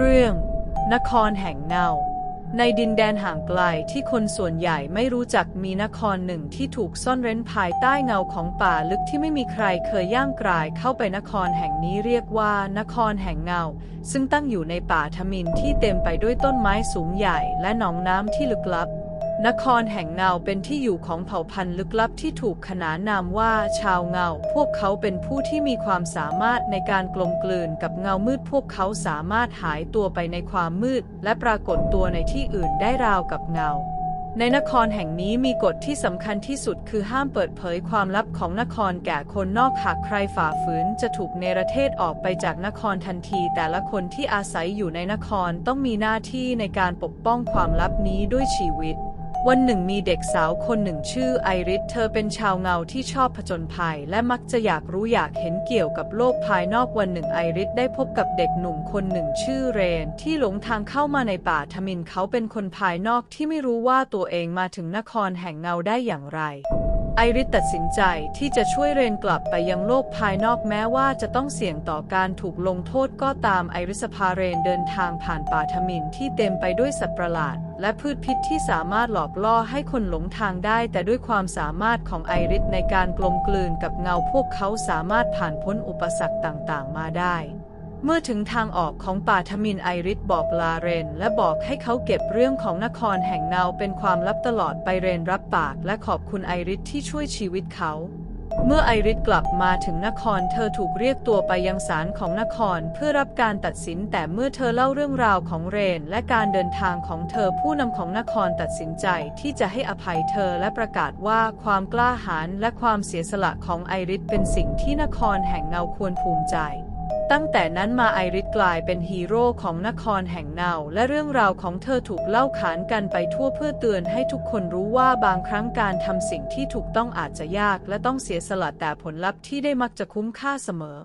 เรื่อง นครแห่งเงาในดินแดนห่างไกลที่คนส่วนใหญ่ไม่รู้จักมีนครหนึ่งที่ถูกซ่อนเร้นภายใต้เงาของป่าลึกที่ไม่มีใครเคยย่างกรายเข้าไปนครแห่งนี้เรียกว่า นครแห่งเงา ซึ่งตั้งอยู่ในป่าทมินที่เต็มไปด้วยต้นไม้สูงใหญ่และหนองน้ำที่ลึกลับ นครแห่งเงาเป็นที่อยู่ของเผ่าพันธุ์ลึกลับที่ถูกขนานนามว่าชาวเงา พวกเขาเป็นผู้ที่มีความสามารถในการกลมกลืนกับเงามืด พวกเขาสามารถหายตัวไปในความมืด และปรากฏตัวในที่อื่นได้ราวกับเงา ในนครแห่งนี้มีกฎที่สำคัญที่สุดคือห้ามเปิดเผยความลับของนครแก่คนนอกหากใครฝ่าฝืนจะถูกเนรเทศออกไปจากนครทันที แต่ละคนที่อาศัยอยู่ในนครต้องมีหน้าที่ในการปกป้องความลับนี้ด้วยชีวิต วันหนึ่งมีเด็กสาวคนหนึ่งชื่อไอริสเธอเป็นชาวเงาที่ชอบผจญภัย และมักจะอยากรู้อยากเห็นเกี่ยวกับโลกภายนอกวันหนึ่งไอริสได้พบกับเด็กหนุ่มคนหนึ่งชื่อเรน ที่หลงทางเข้ามาในป่าทมินเขาเป็นคนภายนอกที่ไม่รู้ว่าตัวเองมาถึงนครแห่งเงาได้อย่างไร ไอริสตัดสินใจที่จะช่วยเรนกลับไปยังโลกภายนอกแม้ว่าจะต้องเสี่ยงต่อการถูกลงโทษก็ตามไอริสพาเรนเดินทางผ่านป่าทมินที่เต็มไปด้วยสัตว์ประหลาด และพืชพิษที่สามารถหลอกล่อให้คนหลงทางได้ แต่ด้วยความสามารถของไอริสในการกลมกลืนกับเงาพวกเขาสามารถผ่านพ้นอุปสรรคต่างๆ มาได้ เมื่อถึงทางออกของป่าทมินไอริสบอกลาเรน และบอกให้เขาเก็บเรื่องของนครแห่งเงาเป็นความลับตลอดไปเรนรับปากและขอบคุณไอริสที่ช่วยชีวิตเขา เมื่อไอริสกลับมาถึงนครเธอถูกเรียกตัวไปยังศาลของนครเพื่อรับการตัดสินแต่เมื่อเธอเล่าเรื่องราวของเรน และการเดินทางของเธอผู้นำของนครตัดสินใจที่จะให้อภัยเธอและประกาศว่าความกล้าหาญและความเสียสละของไอริสเป็นสิ่งที่นครแห่งเงาควรภูมิใจ ตั้งแต่นั้นมาไอริสกลายเป็นฮีโร่ของนครแห่งเนาและเรื่องราวของเธอถูกเล่าขานกันไปทั่วเพื่อเตือนให้ทุกคนรู้ว่าบางครั้งการทำสิ่งที่ถูกต้องอาจจะยาก และต้องเสียสละแต่ผลลัพธ์ที่ได้มักจะคุ้มค่าเสมอ